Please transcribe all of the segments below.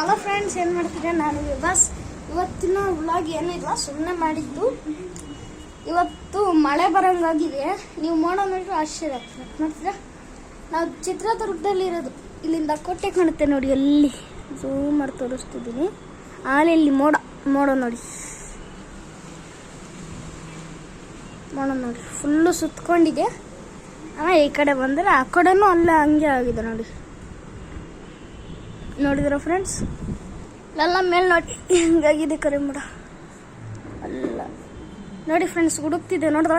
Hello friends ಏನು ಮಾಡ್ತೀರಾ ನಾನು ವಿಭಾಸ್ ಇವತ್ತಿನ ವ್ಲಾಗ್ ಏನಿಲ್ಲ ಸುಮ್ಮನೆ ಮಾಡಿದ್ದು. ಇವತ್ತು ಮಳೆ ಬರೋಂಗಾಗಿದೆ. ನೀವು ಮೋಡ ನೋಡಿದ್ರೆ ಆಶ್ಚರ್ಯ ಆಗ್ತದೆ. ನಾವು ಚಿತ್ರದುರ್ಗದಲ್ಲಿ ಇರೋದು. ಇಲ್ಲಿಂದ ಕೋಟೆ ಕಾಣುತ್ತೆ ನೋಡಿ ಎಲ್ಲಿ ಝೂಮ್ ಮಾಡಿ ತೋರಿಸ್ತಿದ್ದೀನಿ. ಆಮೇಲೆ ಇಲ್ಲಿ ಮೋಡ ಮೋಡ ನೋಡಿ. ಮೋಡ ನೋಡಿ. ಫುಲ್ಲು ಸುತ್ಕೊಂಡಿದೆ. ಆಮೇಲೆ ಈ ಕಡೆ ಬಂದರೆ ಆ ಕಡೆನೂ ಅಲ್ಲೇ ಹಂಗೆ ಆಗಿದೆ ನೋಡಿ. ನೋಡಿದ್ರ ಫ್ರೆಂಡ್ಸ್ ಎಲ್ಲ ಮೇಲೆ ನೋಡಿ ಹಿಂಗಾಗಿದೆ ಕರೆ ಮಾಡ. ಅಲ್ಲ. ನೋಡಿ ಫ್ರೆಂಡ್ಸ್ ಹುಡುಕ್ತಿದ್ದೆ ನೋಡಿದ್ರ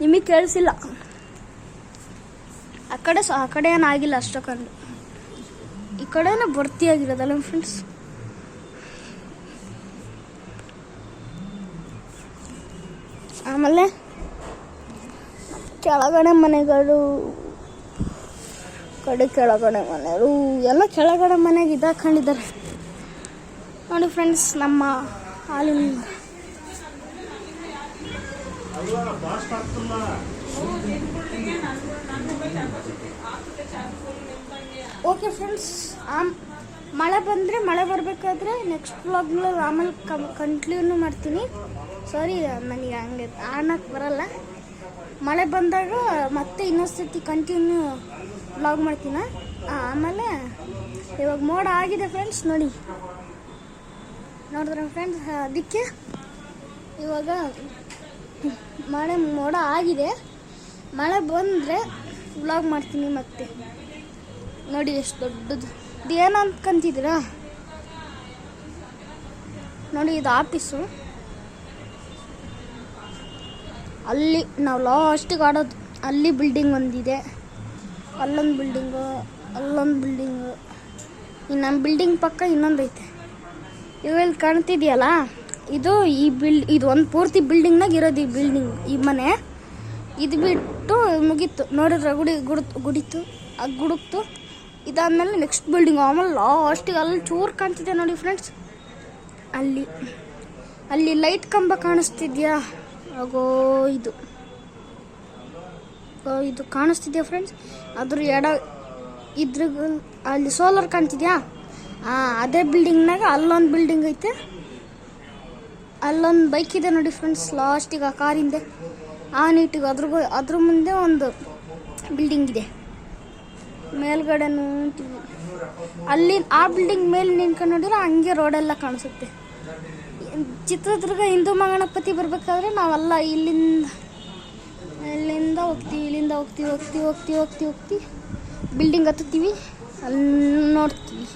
ನಿಮಗೆ ಕೇಳಿಸಿಲ್ಲ. ಆ ಕಡೆ ಆ ಕಡೆ ಏನಾಗಿಲ್ಲ ಅಷ್ಟಕ್ಕಂದು. ಈ ಕಡೆನೇ ಭರ್ತಿ ಆಗಿರೋದಲ್ಲ ಫ್ರೆಂಡ್ಸ್ ಆಮೇಲೆ ಕೆಳಗಡೆ ಮನೆಗಳು ಕಡೆ ಕೆಳಗಡೆ ಮನೆಯವರು ಎಲ್ಲ ಕೆಳಗಡೆ ಮನೆಗೆ ಇದಾಕೊಂಡಿದ್ದಾರೆ ನೋಡಿ ಫ್ರೆಂಡ್ಸ್ ನಮ್ಮ ಹಾಲಿನ ಓಕೆ ಫ್ರೆಂಡ್ಸ್ ಆಮ್, ಮಳೆ ಬಂದರೆ ಮಳೆ ಬರಬೇಕಾದ್ರೆ ನೆಕ್ಸ್ಟ್ ವ್ಲಾಗ್ನಲ್ಲಿ ಆಮೇಲೆ ಕಂಟಿನ್ಯೂ ಮಾಡ್ತೀನಿ. ಸಾರಿ ನನಗೆ ಹಂಗೆ ಆಡಕ್ಕೆ ಬರಲ್ಲ. ಮಳೆ ಬಂದಾಗ ಮತ್ತೆ ಇನ್ನೊಂದು ಸರ್ತಿ ಕಂಟಿನ್ಯೂ ಬ್ಲಾಗ್ ಮಾಡ್ತೀನ? ಆಮೇಲೆ ಇವಾಗ ಮೋಡ ಆಗಿದೆ ಫ್ರೆಂಡ್ಸ್ ನೋಡಿ. ನೋಡಿದ್ರೆ ಫ್ರೆಂಡ್ಸ್ ಅದಕ್ಕೆ ಇವಾಗ ಮಳೆ, ಮೋಡ ಆಗಿದೆ. ಮಳೆ ಬಂದರೆ ವ್ಲಾಗ್ ಮಾಡ್ತೀನಿ ಮತ್ತೆ. ನೋಡಿ ಎಷ್ಟು ದೊಡ್ಡದು. ಏನು ಅಂದ್ಕೊಂತಿದ್ದೀರಾ ನೋಡಿ, ಇದು ಆಫೀಸು ಅಲ್ಲಿ ನಾವು ಲಾಸ್ಟಿಗೆ ಆಡೋದು. ಅಲ್ಲಿ ಬಿಲ್ಡಿಂಗ್ ಒಂದಿದೆ. ಅಲ್ಲೊಂದು ಬಿಲ್ಡಿಂಗು ಅಲ್ಲೊಂದು ಬಿಲ್ಡಿಂಗು ಇನ್ನು ನಮ್ಮ ಬಿಲ್ಡಿಂಗ್ ಪಕ್ಕ ಇನ್ನೊಂದು ಐತೆ. ಇವೆಲ್ಲಿ ಕಾಣ್ತಿದೆಯಲ್ಲ? ಇದು ಈ ಬಿಲ್ ಇದು ಒಂದು ಪೂರ್ತಿ ಬಿಲ್ಡಿಂಗ್ನಾಗ ಇರೋದು ಈ ಬಿಲ್ಡಿಂಗ್ ಈ ಮನೆ. ಇದು ಬಿಟ್ಟು ಮುಗೀತು. ನೋಡಿದ್ರೆ ಗುಡಿ, ಗುಡ್, ಗುಡಿತು ಗುಡುಕ್ತು. ಇದಾದಮೇಲೆ ನೆಕ್ಸ್ಟ್ ಬಿಲ್ಡಿಂಗ್ ಆಮೇಲೆ ಲಾಸ್ಟಿಗೆ ಅಲ್ಲಿ ಚೂರು ಕಾಣ್ತಿದೆ ನೋಡಿ ಫ್ರೆಂಡ್ಸ್ ಅಲ್ಲಿ ಅಲ್ಲಿ ಲೈಟ್ ಕಂಬ ಕಾಣಿಸ್ತಿದ್ಯಾ? ಆಗೋ ಇದು. ಇದು ಕಾಣಿಸ್ತಿದ್ಯಾ ಫ್ರೆಂಡ್ಸ್ ಅದ್ರ ಎಡ ಇದ್ರ ಅಲ್ಲಿ ಸೋಲಾರ್ ಕಾಣ್ತಿದ್ಯಾ? ಆ, ಅದೇ ಬಿಲ್ಡಿಂಗ್ನಾಗ ಅಲ್ಲೊಂದು ಬಿಲ್ಡಿಂಗ್ ಐತೆ. ಅಲ್ಲೊಂದು ಬೈಕ್ ಇದೆ ನೋಡಿ ಫ್ರೆಂಡ್ಸ್ ಲಾಸ್ಟಿಗೆ ಆ ಕಾರಿಂದೆ ಆ ನೀಟಿಗೆ ಅದ್ರ ಅದ್ರ ಮುಂದೆ ಒಂದು ಬಿಲ್ಡಿಂಗ್ ಇದೆ. ಮೇಲ್ಗಡೆ ಅಲ್ಲಿ ಆ ಬಿಲ್ಡಿಂಗ್ ಮೇಲೆ ನಿಂತ್ಕೊಂಡು ನೋಡಿದ್ರೆ ಹಂಗೆ ರೋಡೆಲ್ಲ ಕಾಣಿಸುತ್ತೆ. ಚಿತ್ರದುರ್ಗ ಹಿಂದೂ ಮಹಾಗಣಪತಿ ಬರ್ಬೇಕಾದ್ರೆ ನಾವೆಲ್ಲ ಇಲ್ಲಿಂದ ಇಲ್ಲಿಂದ ಹೋಗ್ತೀವಿ ಇಲ್ಲಿಂದ ಹೋಗ್ತೀವಿ ಹೋಗ್ತೀವಿ ಹೋಗ್ತೀವಿ ಹೋಗ್ತೀವಿ ಹೋಗ್ತೀವಿ. ಬಿಲ್ಡಿಂಗ್ ಹತ್ತುತ್ತೀವಿ ಅಲ್ಲಿ ನೋಡ್ತೀವಿ.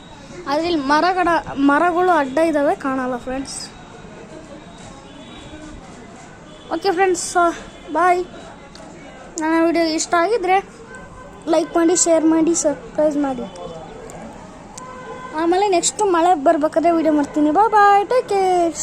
ಆದರೆ ಇಲ್ಲಿ ಮರಗಡ, ಮರಗಳು ಅಡ್ಡ ಇದ್ದಾವೆ ಕಾಣಲ್ಲ ಫ್ರೆಂಡ್ಸ್ ಓಕೆ ಫ್ರೆಂಡ್ಸ್ ಬಾಯ್ ನನ್ನ ವಿಡಿಯೋ ಇಷ್ಟ ಆಗಿದ್ರೆ ಲೈಕ್ ಮಾಡಿ ಶೇರ್ ಮಾಡಿ ಸರ್ಪ್ರೈಸ್ ಮಾಡಿ. ಆಮೇಲೆ ನೆಕ್ಸ್ಟ್ ಮಳೆ ಬರ್ಬೇಕಾದ್ರೆ ವಿಡಿಯೋ ಮಾಡ್ತೀನಿ. ಬಾ ಬಾಯ್ ಟೇಕ್ ಕೇರ್